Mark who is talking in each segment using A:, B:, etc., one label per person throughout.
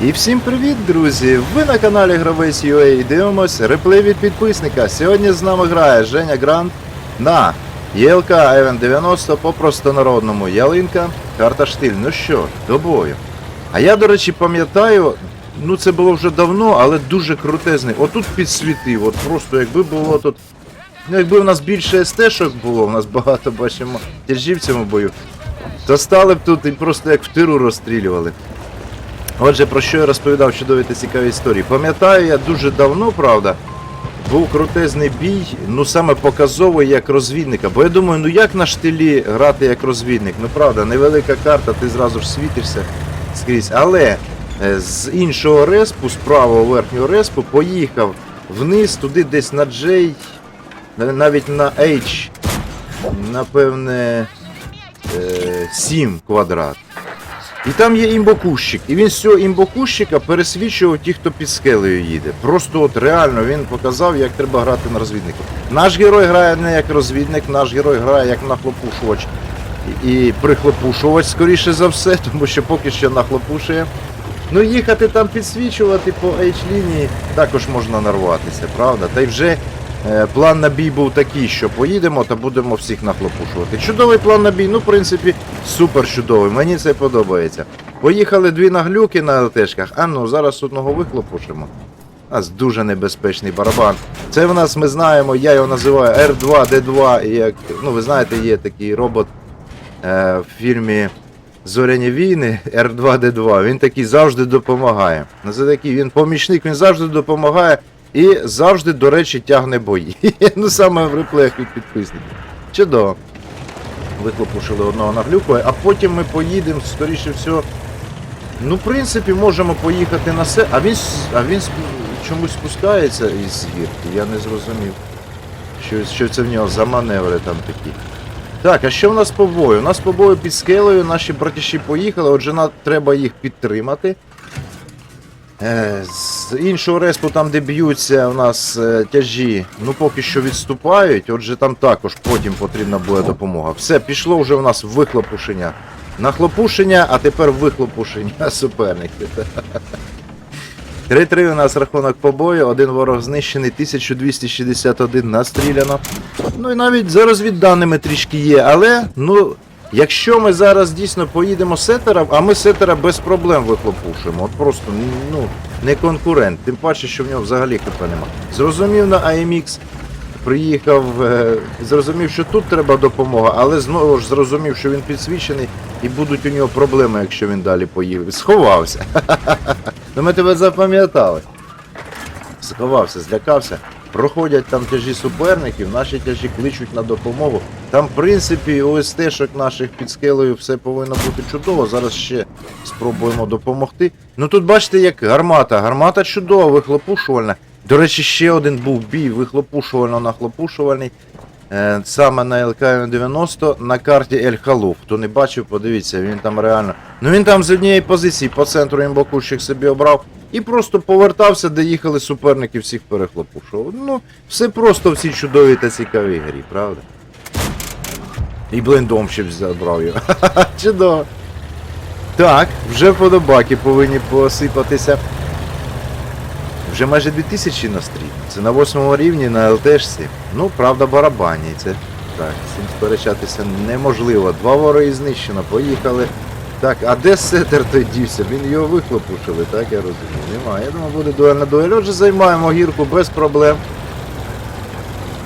A: І всім привіт, друзі! Ви на каналі Гравець UA і дивимось реплей від підписника. Сьогодні з нами грає Женя Грант на ЄЛК Евен 90 по простонародному ялинка, карта штиль. Ну що, до бою. А я, до речі, пам'ятаю, ну це було вже давно, але дуже крутезний. Отут підсвітив, от просто якби було тут. Ну, якби у нас більше СТ-шок було, у нас багато бачимо тяжів в цьому бою, то стали б тут і просто як в тиру розстрілювали. Отже, про що я розповідав чудові та цікаві історії. Пам'ятаю, я дуже давно, правда, був крутезний бій, ну саме показовий як розвідника. Бо я думаю, ну як на штилі грати як розвідник? Ну правда, невелика карта, ти зразу ж світишся скрізь. Але е, з іншого респу, з правого верхнього респу, поїхав вниз, туди десь на J, навіть на H, напевне, е, 7 квадрат. І там є імбокущик. І він з цього імбокущика пересвічував ті, хто під скелею їде. Просто от реально він показав, як треба грати на розвідника. Наш герой грає не як розвідник, наш герой грає як нахлопушувач. І, прихлопушувач, скоріше за все, тому що поки що нахлопушує. Ну, їхати там підсвічувати по H-лінії також можна нарватися, правда? Та й вже план на бій був такий, що поїдемо та будемо всіх нахлопушувати. Чудовий план на бій, ну, в принципі, супер чудовий. Мені це подобається. Поїхали дві наглюки на ЛТшках, а ну зараз одного вихлопушимо. У нас дуже небезпечний барабан. Це в нас ми знаємо, я його називаю R2D2. Як, ну, ви знаєте, є такий робот е, в фільмі Зоряні війни R2D2. Він такий завжди допомагає. Це такий він помічник, він завжди допомагає і завжди, до речі, тягне бої. ну саме в реплеях від підписників. Чудово. Виклопушили одного наглюку, а потім ми поїдемо, скоріше всього. Ну, в принципі, можемо поїхати на се. А він, а він чомусь спускається із гірки, я не зрозумів. Що, що це в нього за маневри там такі. Так, а що в нас по бою? У нас по бою під скелею, наші братіші поїхали, отже, нам треба їх підтримати. Е, з іншого респу, там, де б'ються у нас е, тяжі, ну поки що відступають, отже, там також потім потрібна буде допомога. Все, пішло вже у нас вихлопушення. Нахлопушення, а тепер вихлопушення суперників. 3-3 у нас рахунок по бою, один ворог знищений, 1261 настріляно. Ну і навіть за розвідданими трішки є, але ну. Якщо ми зараз дійсно поїдемо сетера, а ми сетера без проблем вихлопушуємо. От просто ну, не конкурент. Тим паче, що в нього взагалі ХП нема. Зрозумів на AMX, приїхав, е, зрозумів, що тут треба допомога, але знову ж зрозумів, що він підсвічений і будуть у нього проблеми, якщо він далі поїде. Сховався. Ну ми тебе запам'ятали. Сховався, злякався. Проходять там тяжі суперників, наші тяжі кличуть на допомогу. Там, в принципі, у СТ-шок наших під скелею все повинно бути чудово. Зараз ще спробуємо допомогти. Ну тут бачите, як гармата. Гармата чудова, вихлопушувальна. До речі, ще один був бій вихлопушувально-нахлопушувальний. Е, саме на ЛК-90 на карті Ель Халуф. Хто не бачив, подивіться, він там реально. Ну він там з однієї позиції по центру імбокущик собі обрав. І просто повертався, де їхали суперники, всіх перехлопушував. Ну, все просто в цій чудовій та цікавій грі, правда? І блендом ще забрав його. Чудово. Так, вже подобаки повинні посипатися. Вже майже 2000 на стрій. Це на восьмому рівні на ЛТшці. Ну, правда, барабані. Це так, цим сперечатися неможливо. Два вороги знищено, поїхали. Так, а де сетер той дівся? Він його вихлопушили, так я розумію. Немає. Я думаю, буде дуельна дуель. Отже, займаємо гірку без проблем.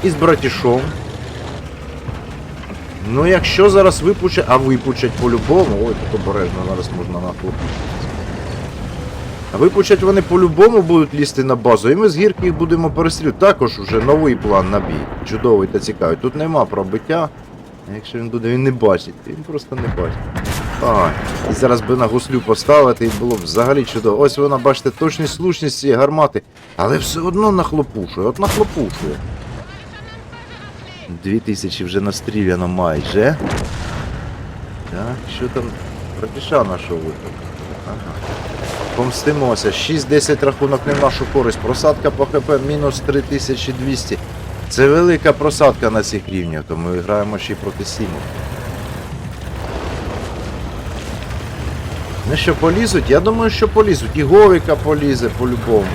A: І з братішом. Ну, якщо зараз випучать, а випучать по-любому, ой, тут обережно зараз можна нахлопнути. А випучать вони по-любому будуть лізти на базу, і ми з гірки їх будемо перестрілювати. Також вже новий план на бій. Чудовий та цікавий. Тут нема пробиття. Якщо він буде, він не бачить. Він просто не бачить. Ай, і зараз би на гуслю поставити, і було б взагалі чудово. Ось вона, бачите, точність слушність цієї гармати, але все одно нахлопушує, от нахлопушує. Дві тисячі вже настріляно майже. Так, що там? Братіша нашого випадку. Ага. Помстимося. 6-10 рахунок не в нашу користь. Просадка по ХП мінус 3200. Це велика просадка на цих рівнях, то ми граємо ще й проти Сіму. Ну що, полізуть? Я думаю, що полізуть. І Говіка полізе по-любому.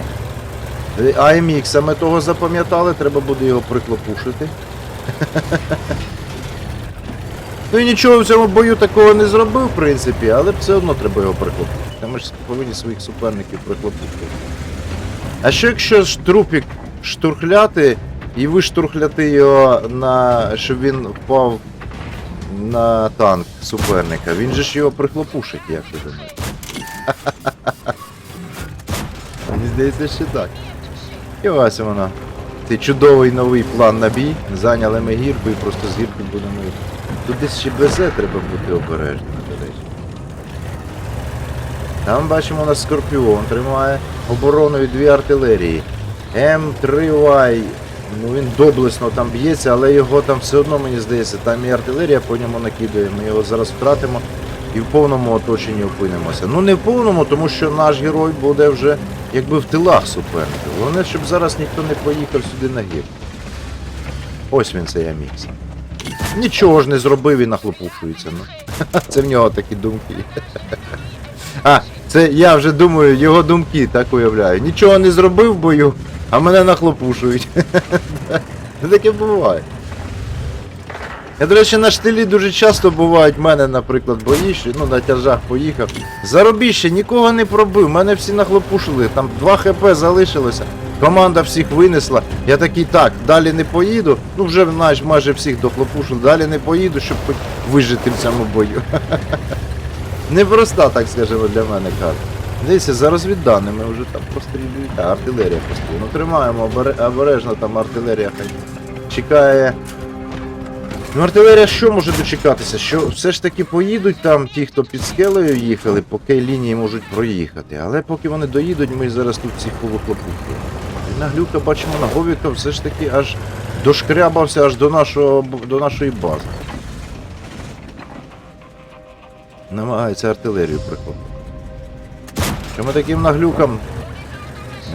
A: Е, АМХ, ми того запам'ятали, треба буде його приклопушити. Ну і нічого в цьому бою такого не зробив, в принципі, але все одно треба його приклопушити. Ми ж повинні своїх суперників приклопушити. А що якщо ж трупік штурхляти і виштурхляти його на. щоб він впав на танк суперника? Він же ж його прихлопушить, як ти думаєш? Мені здається, що так. І ось вона. Цей чудовий новий план на бій. Зайняли ми гірку і просто з гірки будемо. Тут десь ще БЗ треба бути обережним, до речі. Там бачимо у нас Скорпіон тримає оборону від дві артилерії. М3Y. Ну він доблесно там б'ється, але його там все одно, мені здається, там і артилерія по ньому накидає. Ми його зараз втратимо і в повному оточенні опинимося. Ну не в повному, тому що наш герой буде вже якби в тилах суперника. Головне, щоб зараз ніхто не поїхав сюди на гір. Ось він цей Амікс. Нічого ж не зробив і нахлопушується. Ну. Це в нього такі думки. А, це я вже думаю, його думки так уявляю. Нічого не зробив в бою, а мене нахлопушують. Таке буває. Я, до речі, на штилі дуже часто бувають в мене, наприклад, бої, що, ну на тяжах поїхав. Заробіще нікого не пробив, мене всі нахлопушили, там 2 хп залишилося. Команда всіх винесла. Я такий так, далі не поїду. Ну вже знаєш, майже всіх дохлопушили, далі не поїду, щоб вижити в цьому бою. Непроста, так скажемо, для мене карта. Дивіться, за розвідданими вже там прострілюють. А, артилерія постійно. Ну тримаємо обере- обережно, там артилерія чекає. Ну, артилерія що може дочекатися? Що все ж таки поїдуть там ті, хто під скелею їхали, поки лінії можуть проїхати. Але поки вони доїдуть, ми зараз тут всіх повихлопухуємо. І на глюка бачимо на Говіка все ж таки аж дошкрябався аж до, нашого, до нашої бази. Намагається артилерію прихопити. Що ми таким наглюкам?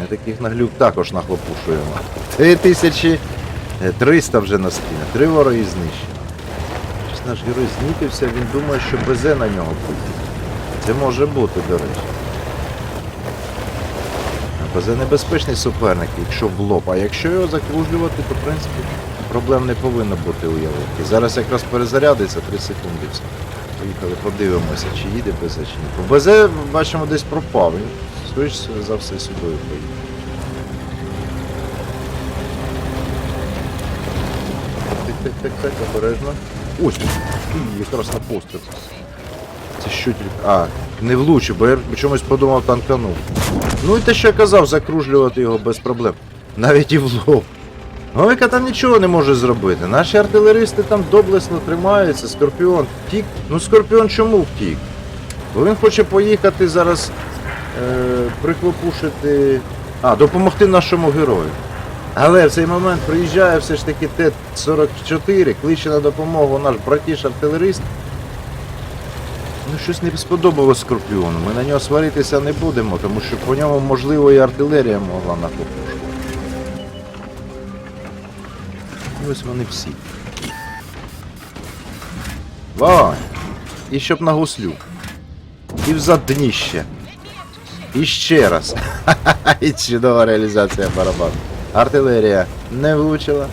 A: Ми таких наглюк також нахлопушуємо. 3300 вже на спині. Три вороги знищено. Щось наш герой знітився, він думає, що БЗ на нього буде. Це може бути, до речі. БЗ небезпечний суперник, якщо в лоб. А якщо його закружлювати, то в принципі проблем не повинно бути у ялинки. Зараз якраз перезарядиться 3 секунди все. Поїхали, подивимося, чи їде БЗ, чи ні. БЗ, бачимо, десь пропав. Він, скоріш за все, сюди поїде. Так, так, так, обережно. Ось, якраз на постріл. Це що тільки. А, не влучив, бо я чомусь подумав танканув. Ну і те, що я казав, закружлювати його без проблем. Навіть і в лоб. Новика там нічого не може зробити. Наші артилеристи там доблесно тримаються. Скорпіон втік. Ну Скорпіон чому втік? Бо він хоче поїхати зараз е, приклопушити. А, допомогти нашому герою. Але в цей момент приїжджає все ж таки Т-44, кличе на допомогу наш братіш артилерист. Ну, щось не сподобалось Скорпіону. Ми на нього сваритися не будемо, тому що по ньому, можливо, і артилерія могла накопушувати. І Ось вони всі. Вань! І щоб на гуслю. І в задніще. І ще раз. І чудова реалізація барабану. Артилерія не влучила.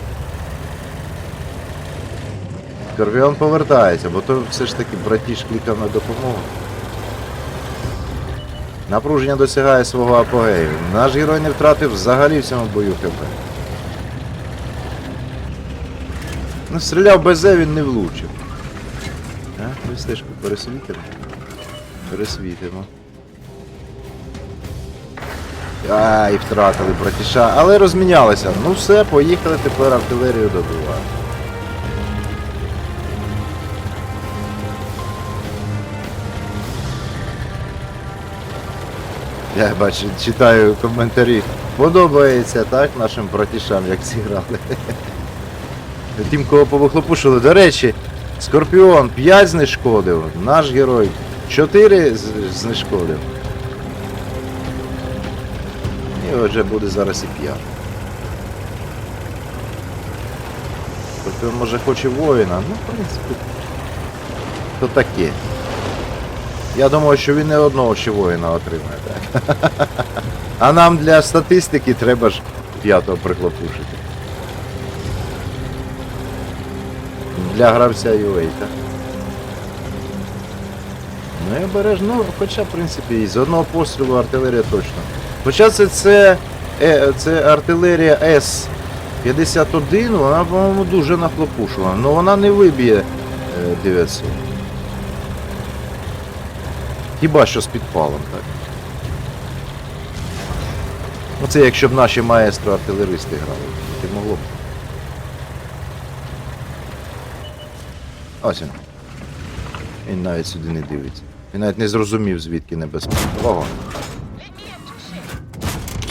A: Скорпіон повертається, бо то все ж таки братіш кликав на допомогу. Напруження досягає свого апогею. Наш герой не втратив взагалі в цьому бою ХП. Ну, стріляв БЗ, він не влучив. А, ми стежку пересвітимо. Пересвітимо. Ай, втратили братіша, але розмінялися. Ну все, поїхали тепер артилерію добивати. Я бачу, читаю коментарі. Подобається так нашим братішам, як зіграли. Тим, кого повихлопушили. До речі, Скорпіон 5 знешкодив, наш герой 4 знешкодив. І отже буде зараз і 5. Скорпіон може хоче воїна, ну в принципі. То таке. Я думаю, що він не одного ще воїна отримає. Так? А нам для статистики треба ж п'ятого прихлопушити. Для гравця так? Ну і береш, ну, хоча, в принципі, і з одного пострілу артилерія точно. Хоча це, це, е, це артилерія С-51, вона, по-моєму, дуже нахлопушила, але вона не виб'є е, 900. Хіба що з підпалом, так. Ну це якщо б наші маестро артилеристи грали, ти могло б. Ось він. Він навіть сюди не дивиться. Він навіть не зрозумів, звідки небезпека. Ого.